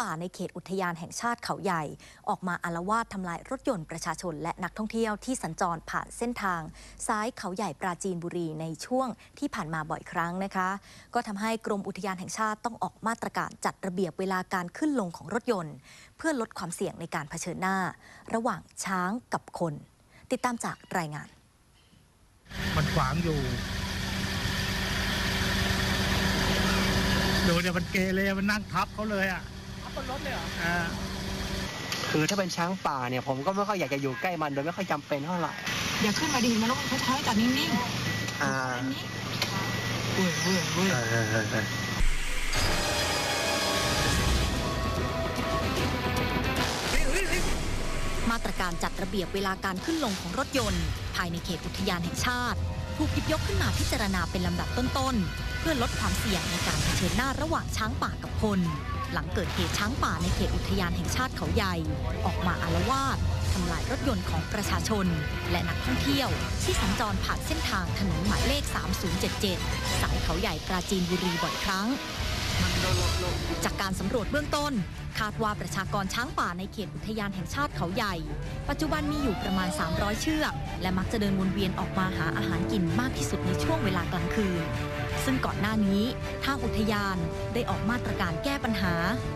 ป่าในเขตอุทยานแห่งชาติเขาใหญ่ ออกมาอาละวาดทำลายรถยนต์ประชาชนและนักท่องเที่ยวที่สัญจรผ่านเส้นทาง ซ้ายเขาใหญ่ปราจีนบุรีในช่วงที่ผ่านมาบ่อยครั้งนะคะ ก็ทำให้กรมอุทยานแห่งชาติต้องออกมาตรการจัดระเบียบเวลาการขึ้นลงของรถยนต์ เพื่อลดความเสี่ยงในการเผชิญหน้า ระหว่างช้างกับคน ติดตามจากรายงาน มันขวางอยู่ดูเนี่ยมันเกเรมันนั่งทับเขาเลยอะ บบนรถเลยเหรออ่าคือถ้าเป็นช้างป่าเนี่ย ผมก็ไม่ค่อยอยากจะอยู่ใกล้มันโดยไม่ค่อยจำเป็นเท่าไหร่อย่าขึ้นมาดิเห็นมันแล้วเขาใช้แต่นิ่งอ่าๆอันนี้เว้ยเว้ยเว้ย เออเออเออมาตรการจัดระเบียบเวลาการขึ้นลงของรถยนต์ ภายในเขตอุทยานแห่งชาติ ถูกหยิบยกขึ้นมาพิจารณาเป็นลำดับต้นๆ เพื่อลดความเสี่ยงในการเผชิญหน้าระหว่างช้างป่ากับคน หลังเกิดเหตุช้างป่าในเขตอุทยานแห่งชาติเขาใหญ่ ออกมาอาละวาดทำลายรถยนต์ของประชาชน และนักท่องเที่ยวที่สัญจรผ่านเส้นทางถนนหมายเลข 3077 สายเขาใหญ่ปราจีนบุรีบ่อยครั้ง จากการสำรวจเบื้องต้น คาดว่าประชากรช้างป่าในเขตอุทยานแห่งชาติเขาใหญ่ ปัจจุบันมีอยู่ประมาณ 300 เชือก และมักจะเดินวนเวียนออกมาหาอาหารกินมากที่สุดในช่วงเวลากลางคืน ซึ่งก่อนหน้านี้ ทางอุทยานได้ออกมาตรการแก้ปัญหา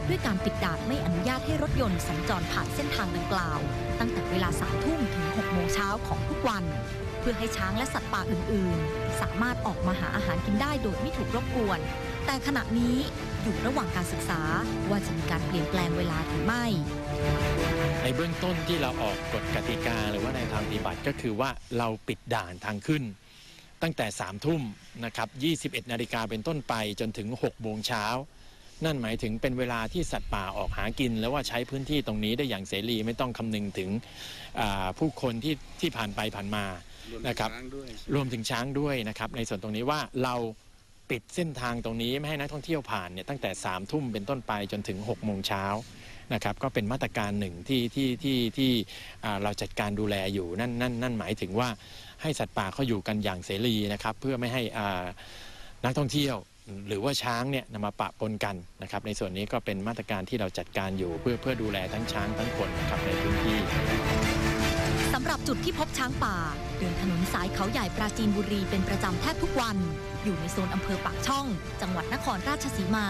ด้วยการปิดด่านไม่อนุญาตให้รถยนต์สัญจรผ่านเส้นทางดังกล่าว ตั้งแต่เวลา3ทุ่มถึง6โมงเช้าของทุกวันเพื่อให้ช้างและสัตว์ป่าอื่น ๆ สามารถออกมาหาอาหารกินได้โดยไม่ถูกรบกวน แต่ขณะนี้อยู่ระหว่างการศึกษาว่าจะมีการเปลี่ยนแปลงเวลาหรือไม่ ในเบื้องต้นที่เราออกกฎกติกาหรือว่าในทางปฏิบัติก็คือว่าเราปิดด่านทางขึ้น ตั้งแต่3ามทุ่มนะครับ21 นาฬิกาเป็นต้นไปจนถึง6โมงเช้า นั่นหมายถึงเป็นเวลาที่สัตว์ป่าออกหากิน แล้วว่าใช้พื้นที่ตรงนี้ได้อย่างเสรีไม่ต้องคำนึงถึงอ่าผู้คนที่ที่ผ่านไปผ่านมานะครับรวมถึงช้างด้วยนะครับในส่วนตรงนี้ว่าเรา ปิดเส้นทางตรงนี้ไม่ให้นักท่องเที่ยวผ่านเนี่ยตั้งแต่3ามทุ่มเป็นต้นไปจนถึง6โมงเช้านะครับก็เป็นมาตรการหนึ่งที่ที่ที่ที่เราจัดการดูแลอยู่นั่นนั่นนั่นหมายถึงว่าให้สัตว์ป่าเขาอยู่กันอย่างเสรีนะครับ เพื่อไม่ให้นักท่องเที่ยวหรือว่าช้างเนี่ยนำมาปะปนกันนะครับ ในส่วนนี้ก็เป็นมาตรการที่เราจัดการอยู่เพื่อเพื่อดูแลทั้งช้างทั้งคนนะครับในพื้นที่ หรับจุดที่พบช้างป่า เดินถนนสายเขาใหญ่ปราจีนบุรีเป็นประจำแทบทุกวัน อยู่ในโซนอำเภอปากช่อง จังหวัดนครราชสีมา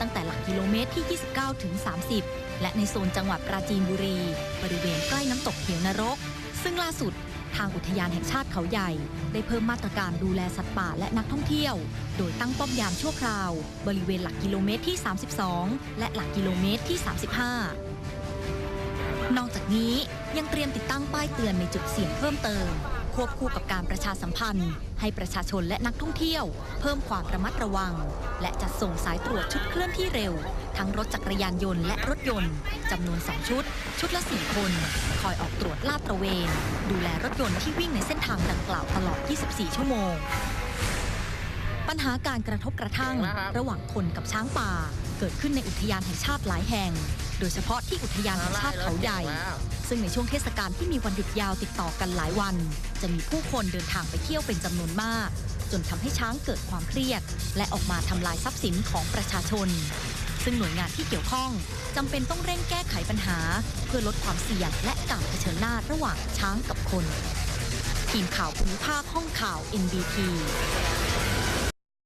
ตั้งแต่หลักกิโลเมตรที่ 29 ถึง 30 และในโซนจังหวัดปราจีนบุรี บริเวณใกล้น้ำตกเหวนรก ซึ่งล่าสุดทางอุทยานแห่งชาติเขาใหญ่ ได้เพิ่มมาตรการดูแลสัตว์ป่าและนักท่องเที่ยว โดยตั้งป้อมยามชั่วคราว บริเวณหลักกิโลเมตรที่ 32 และหลักกิโลเมตรที่ 35 นอกจากนี้ยังเตรียมติดตั้งป้ายเตือนในจุดเสี่ยงเพิ่มเติม ควบคู่กับการประชาสัมพันธ์ ให้ประชาชนและนักท่องเที่ยว เพิ่มความระมัดระวัง และจัดส่งสายตรวจชุดเคลื่อนที่เร็ว ทั้งรถจักรยานยนต์และรถยนต์จำนวน 2 ชุด ชุดละ 4 คน คอยออกตรวจลาดตระเวน ดูแลรถยนต์ที่วิ่งในเส้นทางดังกล่าวตลอด 24 ชั่วโมง ปัญหาการกระทบกระทั่ง ระหว่างคนกับช้างป่า เกิดขึ้นในอุทยานแห่งชาติหลายแห่ง โดยเฉพาะที่อุทยานแห่งชาติเขาใหญ่ ซึ่งในช่วงเทศกาลที่มีวันหยุดยาวติดต่อกันหลายวัน จะมีผู้คนเดินทางไปเที่ยวเป็นจำนวนมาก จนทำให้ช้างเกิดความเครียด และออกมาทำลายทรัพย์สินของประชาชน ซึ่งหน่วยงานที่เกี่ยวข้องจำเป็นต้องเร่งแก้ไขปัญหา เพื่อลดความเสี่ยงและการเผชิญหน้าระหว่างช้างกับคนทีมข่าวภูมิภาคห้องข่าว NBT